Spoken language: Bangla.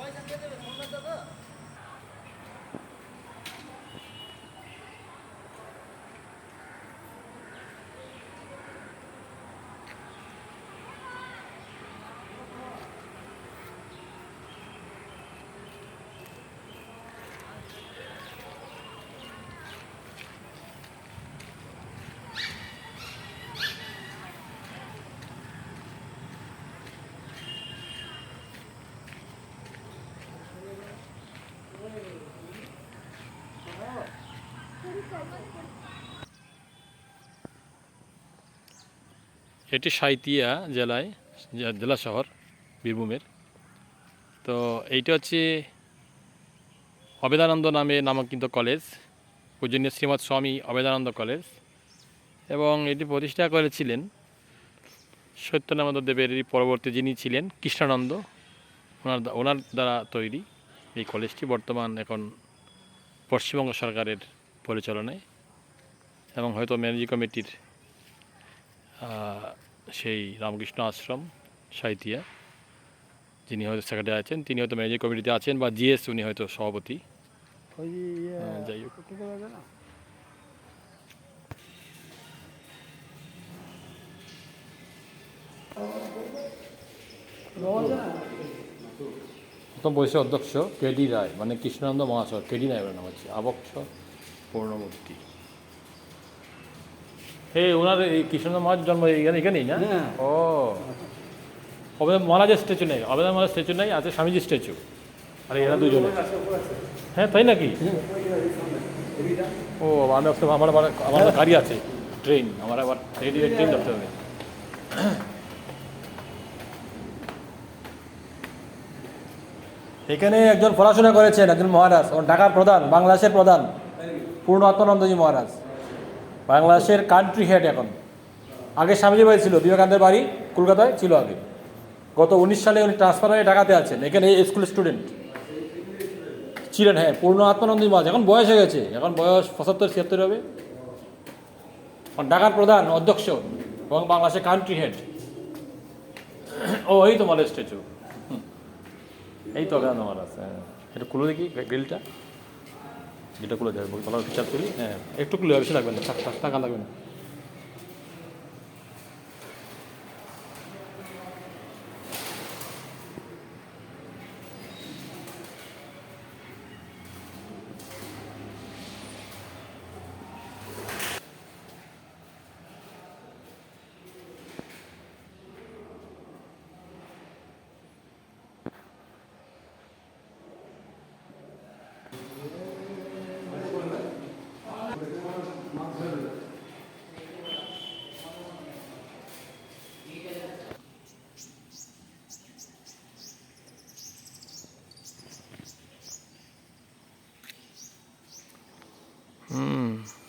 더 이상 해드면 돈 난다가 এটি সাইতিয়া জেলায়, জেলা শহর, বীরভূমের। তো এইটা হচ্ছে অবেদানন্দ নামে নামাঙ্কিত কলেজ, পূজনীয় শ্রীমৎ স্বামী অবেদানন্দ কলেজ এবং এটি প্রতিষ্ঠা করেছিলেন সত্যনানন্দ দেবের পরবর্তী যিনি ছিলেন কৃষ্ণানন্দ। ওনার ওনার দ্বারা তৈরি এই কলেজটি বর্তমান এখন পশ্চিমবঙ্গ সরকারের পরিচালনায় এবং হয়তো ম্যানেজিং কমিটির সেই রামকৃষ্ণ আশ্রম সাহিতিয়া যিনি হয়তো সেক্রেটারি আছেন তিনি হয়তো ম্যানেজিং কমিটিতে আছেন বা জিএস উনি হয়তো সভাপতি। ইয়ে যাই হোক। প্রথম বয়সে অধ্যক্ষ কেডি রায় মানে কৃষ্ণানন্দ মহাশয় কেডি রায় নাম হচ্ছে আবক্ষ পূর্ণমূর্তি হে ওনার এই কৃষ্ণানন্দ মহারাজ জন্ম এখানে এখানেই না? হ্যাঁ। ও। অবেদন মহারাজের স্ট্যাচু নেই অবেদন মহারাজ স্ট্যাচু নেই আছে স্বামীজির স্ট্যাচু। আর এরা দুজনে হ্যাঁ তাই নাকি? ও আমি ভাবতে আমার আমার গাড়ি আছে ট্রেন। আমার আবার রেডি ট্রেন ধরতে হবে। এখানে একজন পড়াশোনা করেছেন একজন মহারাজ ও ঢাকার প্রধান বাংলাদেশের প্রধান। পূর্ণ আত্মানন্দজি মহারাজ। বাংলাদেশের কান্ট্রি হেড এখন। আগে স্বামীজি বাড়ি ছিল, বিবেকানন্দের বাড়ি কলকাতায় ছিল আগে। গত উনিশ সালে উনি ট্রান্সফার হয়ে ঢাকাতে আছেন, এখানে স্কুল স্টুডেন্ট ছিলেন হ্যাঁ পূর্ণ আত্মানন্দী মহারাজ। এখন বয়স হয়ে গেছে, এখন বয়স পঁচাত্তর, ছিয়াত্তর হবে। ঢাকার প্রধান, অধ্যক্ষ এবং বাংলাদেশের কান্ট্রি হেড ও, এই তো তোমার স্ট্যাচু এই তো অজ্ঞান আমার আছে হ্যাঁ। এটা খুলে দেখি, গ্রিলটা। যেটা খুলে যাবে ভালো ফিচার করি। হ্যাঁ একটু খুলে বেশি লাগবে না টাকা লাগবে না। Mm.